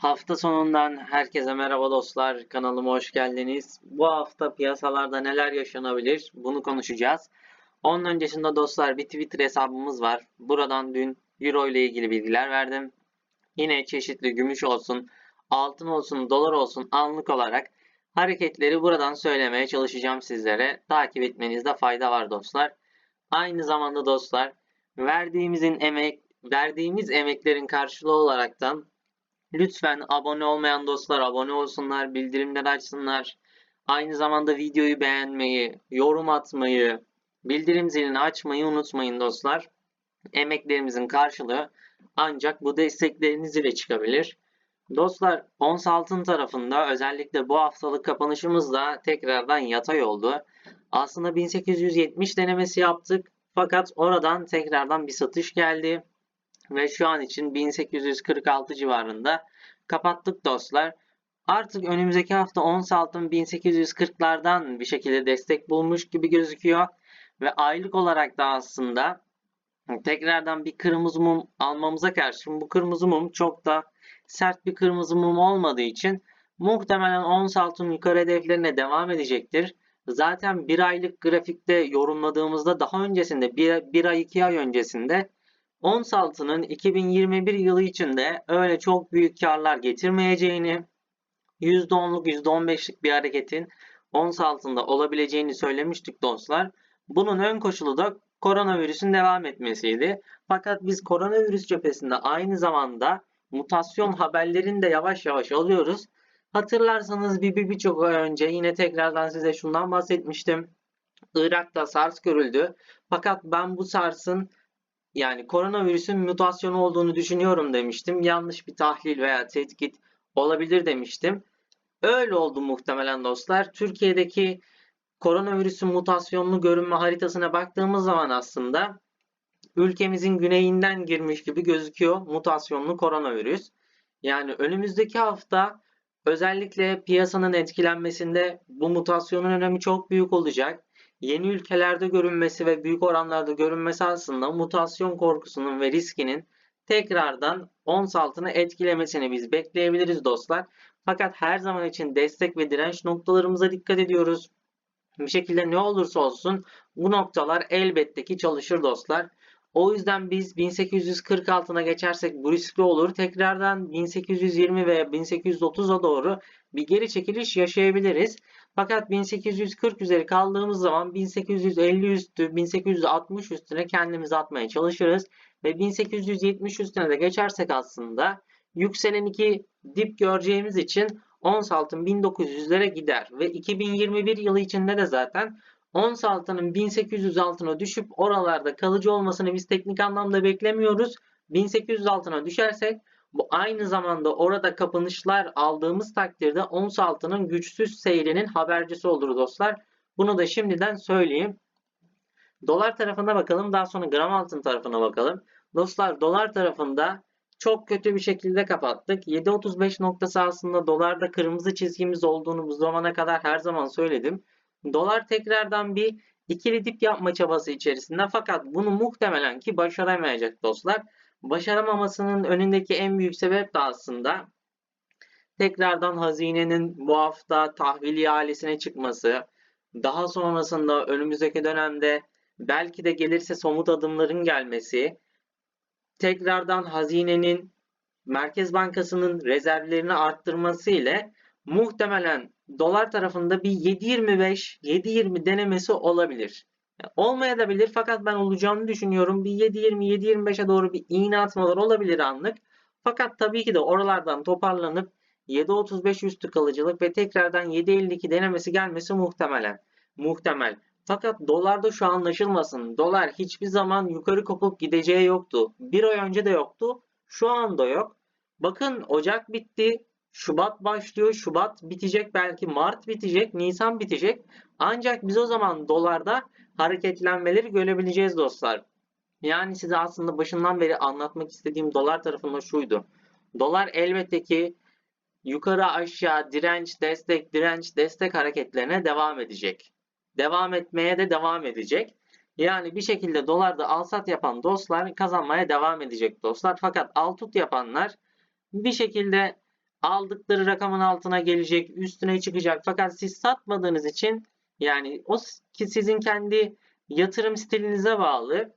Hafta sonundan herkese merhaba dostlar. Kanalıma hoş geldiniz. Bu hafta piyasalarda neler yaşanabilir? Bunu konuşacağız. Onun öncesinde dostlar bir Twitter hesabımız var. Buradan dün Euro ile ilgili bilgiler verdim. Yine çeşitli gümüş olsun, altın olsun, dolar olsun anlık olarak hareketleri buradan söylemeye çalışacağım sizlere. Takip etmenizde fayda var dostlar. Aynı zamanda dostlar verdiğimizin emek verdiğimiz emeklerin karşılığı olaraktan Lütfen abone olmayan dostlar abone olsunlar, bildirimleri açsınlar. Aynı zamanda videoyu beğenmeyi, yorum atmayı, bildirim zilini açmayı unutmayın dostlar. Emeklerimizin karşılığı ancak bu destekleriniz ile çıkabilir. Dostlar ons altın tarafında özellikle bu haftalık kapanışımızda tekrardan yatay oldu. Aslında 1870 denemesi yaptık fakat oradan tekrardan bir satış geldi ve şu an için 1846 civarında kapattık dostlar. Artık önümüzdeki hafta ons altın 1840'lardan bir şekilde destek bulmuş gibi gözüküyor. Ve aylık olarak da aslında tekrardan bir kırmızı mum almamıza karşı bu kırmızı mum çok da sert bir kırmızı mum olmadığı için muhtemelen ons altın yukarı hedeflerine devam edecektir. Zaten bir aylık grafikte yorumladığımızda daha öncesinde bir, bir ay iki ay öncesinde Ons altının 2021 yılı içinde öyle çok büyük karlar getirmeyeceğini, %10'luk %15'lik bir hareketin ons altında olabileceğini söylemiştik dostlar. Bunun ön koşulu da koronavirüsün devam etmesiydi. Fakat biz koronavirüs cephesinde aynı zamanda mutasyon haberlerini de yavaş yavaş alıyoruz. Hatırlarsanız bir birçok bir ay önce yine tekrardan size şundan bahsetmiştim. Irak'ta SARS görüldü. Fakat ben bu SARS'ın yani koronavirüsün mutasyonu olduğunu düşünüyorum demiştim. Yanlış bir tahlil veya tetkik olabilir demiştim. Öyle oldu muhtemelen dostlar. Türkiye'deki koronavirüsün mutasyonlu görünme haritasına baktığımız zaman aslında ülkemizin güneyinden girmiş gibi gözüküyor mutasyonlu koronavirüs. Yani önümüzdeki hafta özellikle piyasanın etkilenmesinde bu mutasyonun önemi çok büyük olacak yeni ülkelerde görünmesi ve büyük oranlarda görünmesi aslında mutasyon korkusunun ve riskinin tekrardan ons altını etkilemesini biz bekleyebiliriz dostlar. Fakat her zaman için destek ve direnç noktalarımıza dikkat ediyoruz. Bir şekilde ne olursa olsun bu noktalar elbette ki çalışır dostlar. O yüzden biz 1840 altına geçersek bu riskli olur. Tekrardan 1820 veya 1830'a doğru bir geri çekiliş yaşayabiliriz. Fakat 1840 üzeri kaldığımız zaman 1850 üstü, 1860 üstüne kendimizi atmaya çalışırız. Ve 1870 üstüne de geçersek aslında yükselen iki dip göreceğimiz için ons altın 1900'lere gider. Ve 2021 yılı içinde de zaten ons altının 1800 altına düşüp oralarda kalıcı olmasını biz teknik anlamda beklemiyoruz. 1800 altına düşersek bu aynı zamanda orada kapanışlar aldığımız takdirde ons altının güçsüz seyrinin habercisi olur dostlar. Bunu da şimdiden söyleyeyim. Dolar tarafına bakalım. Daha sonra gram altın tarafına bakalım. Dostlar dolar tarafında çok kötü bir şekilde kapattık. 7.35 noktası aslında dolarda kırmızı çizgimiz olduğunu bu zamana kadar her zaman söyledim. Dolar tekrardan bir ikili dip yapma çabası içerisinde fakat bunu muhtemelen ki başaramayacak dostlar başaramamasının önündeki en büyük sebep de aslında tekrardan hazinenin bu hafta tahvil ihalesine çıkması, daha sonrasında önümüzdeki dönemde belki de gelirse somut adımların gelmesi, tekrardan hazinenin Merkez Bankası'nın rezervlerini arttırması ile muhtemelen dolar tarafında bir 7.25 7.20 denemesi olabilir. Olmayabilir fakat ben olacağını düşünüyorum. Bir 7.20-7.25'e doğru bir iğne atmalar olabilir anlık. Fakat tabii ki de oralardan toparlanıp 7.35 üstü kalıcılık ve tekrardan 7.52 denemesi gelmesi muhtemelen. Muhtemel. Fakat dolarda şu anlaşılmasın. Dolar hiçbir zaman yukarı kopup gideceği yoktu. Bir ay önce de yoktu. Şu anda yok. Bakın Ocak bitti. Şubat başlıyor. Şubat bitecek belki Mart bitecek. Nisan bitecek. Ancak biz o zaman dolarda hareketlenmeleri görebileceğiz dostlar. Yani size aslında başından beri anlatmak istediğim dolar tarafında şuydu. Dolar elbette ki yukarı aşağı direnç destek direnç destek hareketlerine devam edecek. Devam etmeye de devam edecek. Yani bir şekilde dolarda alsat yapan dostlar kazanmaya devam edecek dostlar. Fakat al tut yapanlar bir şekilde aldıkları rakamın altına gelecek, üstüne çıkacak. Fakat siz satmadığınız için yani o ki sizin kendi yatırım stilinize bağlı.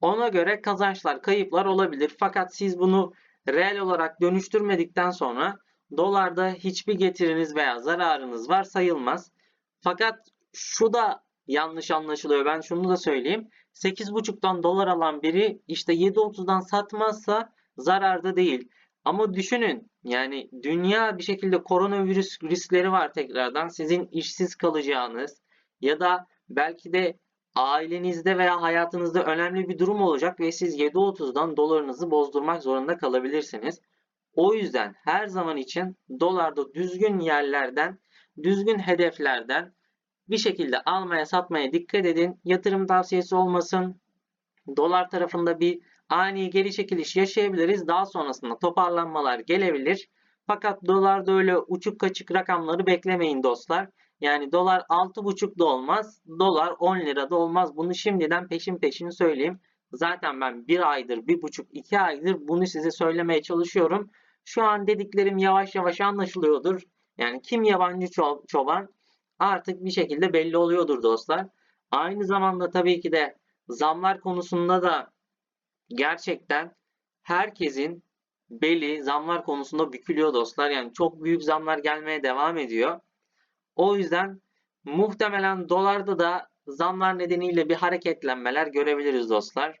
Ona göre kazançlar, kayıplar olabilir. Fakat siz bunu reel olarak dönüştürmedikten sonra dolarda hiçbir getiriniz veya zararınız var sayılmaz. Fakat şu da yanlış anlaşılıyor. Ben şunu da söyleyeyim. 8.5'tan dolar alan biri işte 7.30'dan satmazsa zararda değil. Ama düşünün yani dünya bir şekilde koronavirüs riskleri var tekrardan. Sizin işsiz kalacağınız ya da belki de ailenizde veya hayatınızda önemli bir durum olacak ve siz 7.30'dan dolarınızı bozdurmak zorunda kalabilirsiniz. O yüzden her zaman için dolarda düzgün yerlerden, düzgün hedeflerden bir şekilde almaya satmaya dikkat edin. Yatırım tavsiyesi olmasın. Dolar tarafında bir ani geri çekiliş yaşayabiliriz. Daha sonrasında toparlanmalar gelebilir. Fakat dolarda öyle uçuk kaçık rakamları beklemeyin dostlar. Yani dolar 6.5 da olmaz. Dolar 10 lira da olmaz. Bunu şimdiden peşin peşin söyleyeyim. Zaten ben bir aydır, bir buçuk, iki aydır bunu size söylemeye çalışıyorum. Şu an dediklerim yavaş yavaş anlaşılıyordur. Yani kim yabancı ço- çoban artık bir şekilde belli oluyordur dostlar. Aynı zamanda tabii ki de zamlar konusunda da gerçekten herkesin beli zamlar konusunda bükülüyor dostlar. Yani çok büyük zamlar gelmeye devam ediyor. O yüzden muhtemelen dolarda da zamlar nedeniyle bir hareketlenmeler görebiliriz dostlar.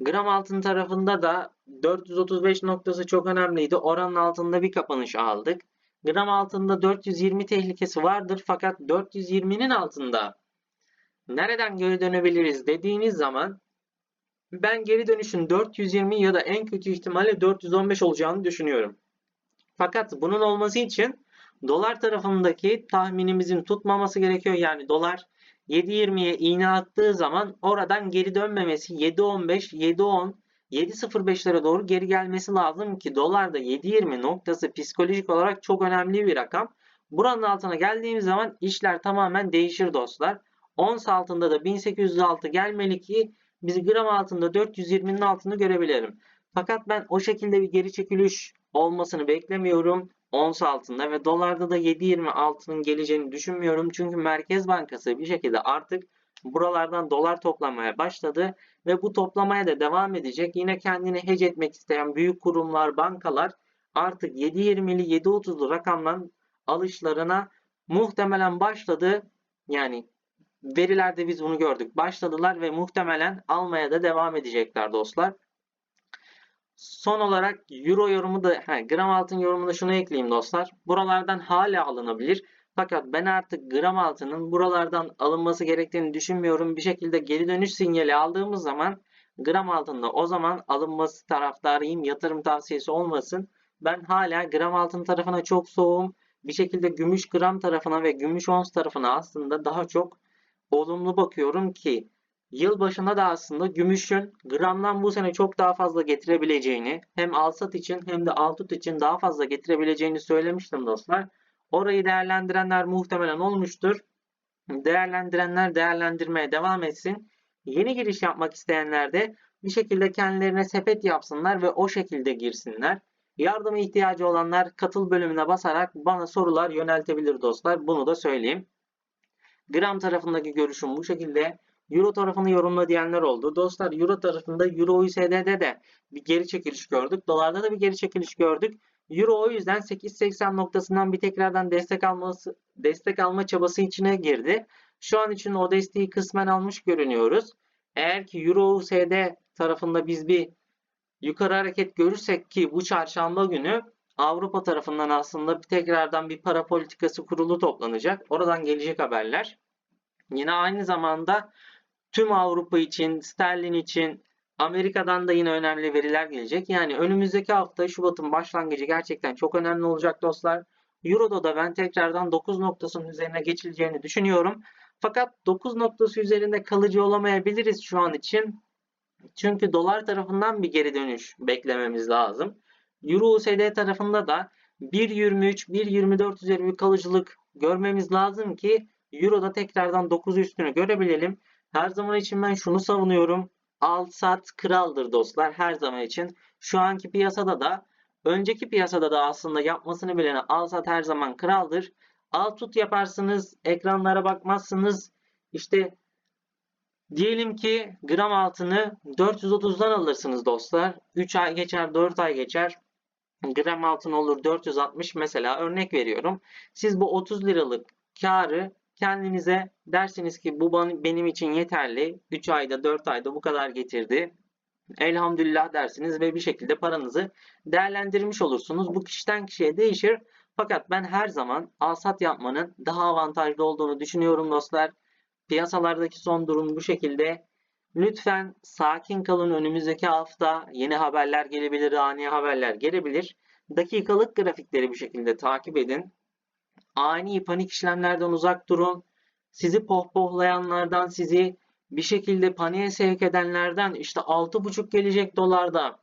Gram altın tarafında da 435 noktası çok önemliydi. Oranın altında bir kapanış aldık. Gram altında 420 tehlikesi vardır fakat 420'nin altında nereden geri dönebiliriz dediğiniz zaman ben geri dönüşün 420 ya da en kötü ihtimalle 415 olacağını düşünüyorum. Fakat bunun olması için dolar tarafındaki tahminimizin tutmaması gerekiyor. Yani dolar 7.20'ye iğne attığı zaman oradan geri dönmemesi 7.15, 7.10, 7.05'lere doğru geri gelmesi lazım ki dolarda 7.20 noktası psikolojik olarak çok önemli bir rakam. Buranın altına geldiğimiz zaman işler tamamen değişir dostlar. Ons altında da 1806 gelmeli ki biz gram altında 420'nin altını görebilirim. Fakat ben o şekilde bir geri çekiliş olmasını beklemiyorum. Ons altında ve dolarda da 7.20 altının geleceğini düşünmüyorum. Çünkü Merkez Bankası bir şekilde artık buralardan dolar toplamaya başladı ve bu toplamaya da devam edecek. Yine kendini hedge etmek isteyen büyük kurumlar, bankalar artık 7.20'li 7.30'lu rakamdan alışlarına muhtemelen başladı. Yani verilerde biz bunu gördük. Başladılar ve muhtemelen almaya da devam edecekler dostlar. Son olarak Euro yorumu da, he, gram altın yorumunda şunu ekleyeyim dostlar. Buralardan hala alınabilir. Fakat ben artık gram altının buralardan alınması gerektiğini düşünmüyorum. Bir şekilde geri dönüş sinyali aldığımız zaman gram altında o zaman alınması taraftarıyım. Yatırım tavsiyesi olmasın. Ben hala gram altın tarafına çok soğum. Bir şekilde gümüş gram tarafına ve gümüş ons tarafına aslında daha çok olumlu bakıyorum ki Yıl başında da aslında gümüşün gramdan bu sene çok daha fazla getirebileceğini hem alsat için hem de altut için daha fazla getirebileceğini söylemiştim dostlar. Orayı değerlendirenler muhtemelen olmuştur. Değerlendirenler değerlendirmeye devam etsin. Yeni giriş yapmak isteyenler de bir şekilde kendilerine sepet yapsınlar ve o şekilde girsinler. Yardıma ihtiyacı olanlar katıl bölümüne basarak bana sorular yöneltebilir dostlar. Bunu da söyleyeyim. Gram tarafındaki görüşüm bu şekilde. Euro tarafını yorumla diyenler oldu. Dostlar Euro tarafında Euro USD'de de bir geri çekiliş gördük. Dolarda da bir geri çekiliş gördük. Euro o yüzden 8.80 noktasından bir tekrardan destek alması destek alma çabası içine girdi. Şu an için o desteği kısmen almış görünüyoruz. Eğer ki Euro USD tarafında biz bir yukarı hareket görürsek ki bu çarşamba günü Avrupa tarafından aslında bir tekrardan bir para politikası kurulu toplanacak. Oradan gelecek haberler. Yine aynı zamanda tüm Avrupa için, sterlin için, Amerika'dan da yine önemli veriler gelecek. Yani önümüzdeki hafta Şubat'ın başlangıcı gerçekten çok önemli olacak dostlar. Euro'da da ben tekrardan 9 noktasının üzerine geçileceğini düşünüyorum. Fakat 9 noktası üzerinde kalıcı olamayabiliriz şu an için. Çünkü dolar tarafından bir geri dönüş beklememiz lazım. Euro USD tarafında da 1.23, 1.24 üzeri bir kalıcılık görmemiz lazım ki Euro'da tekrardan 9 üstünü görebilelim. Her zaman için ben şunu savunuyorum. Al sat kraldır dostlar her zaman için. Şu anki piyasada da Önceki piyasada da aslında yapmasını bilene al sat her zaman kraldır. Al tut yaparsınız, ekranlara bakmazsınız. İşte diyelim ki gram altını 430'dan alırsınız dostlar. 3 ay geçer, 4 ay geçer. Gram altın olur 460 mesela örnek veriyorum. Siz bu 30 liralık karı kendinize dersiniz ki bu benim için yeterli. 3 ayda 4 ayda bu kadar getirdi. Elhamdülillah dersiniz ve bir şekilde paranızı değerlendirmiş olursunuz. Bu kişiden kişiye değişir. Fakat ben her zaman alsat yapmanın daha avantajlı olduğunu düşünüyorum dostlar. Piyasalardaki son durum bu şekilde. Lütfen sakin kalın. Önümüzdeki hafta yeni haberler gelebilir, ani haberler gelebilir. Dakikalık grafikleri bu şekilde takip edin. Ani panik işlemlerden uzak durun. Sizi pohpohlayanlardan, sizi bir şekilde paniğe sevk edenlerden işte 6,5 gelecek dolarda,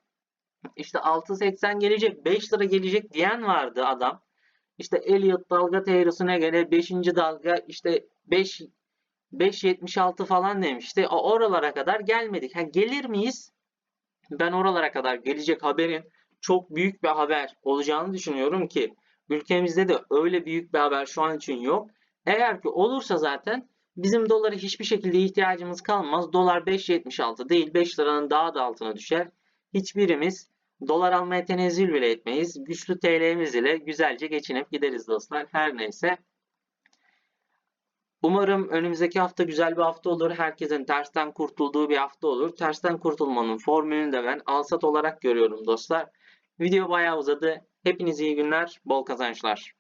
işte 6.80 gelecek, 5 lira gelecek diyen vardı adam. İşte Elliott dalga teorisine göre 5. dalga işte 5 5.76 falan demişti. O oralara kadar gelmedik. Ha, gelir miyiz? Ben oralara kadar gelecek haberin çok büyük bir haber olacağını düşünüyorum ki ülkemizde de öyle büyük bir haber şu an için yok. Eğer ki olursa zaten bizim dolara hiçbir şekilde ihtiyacımız kalmaz. Dolar 5.76 değil 5 liranın daha da altına düşer. Hiçbirimiz dolar almaya tenezzül bile etmeyiz. Güçlü TL'miz ile güzelce geçinip gideriz dostlar. Her neyse. Umarım önümüzdeki hafta güzel bir hafta olur. Herkesin tersten kurtulduğu bir hafta olur. Tersten kurtulmanın formülünü de ben alsat olarak görüyorum dostlar. Video bayağı uzadı. Hepinize iyi günler, bol kazançlar.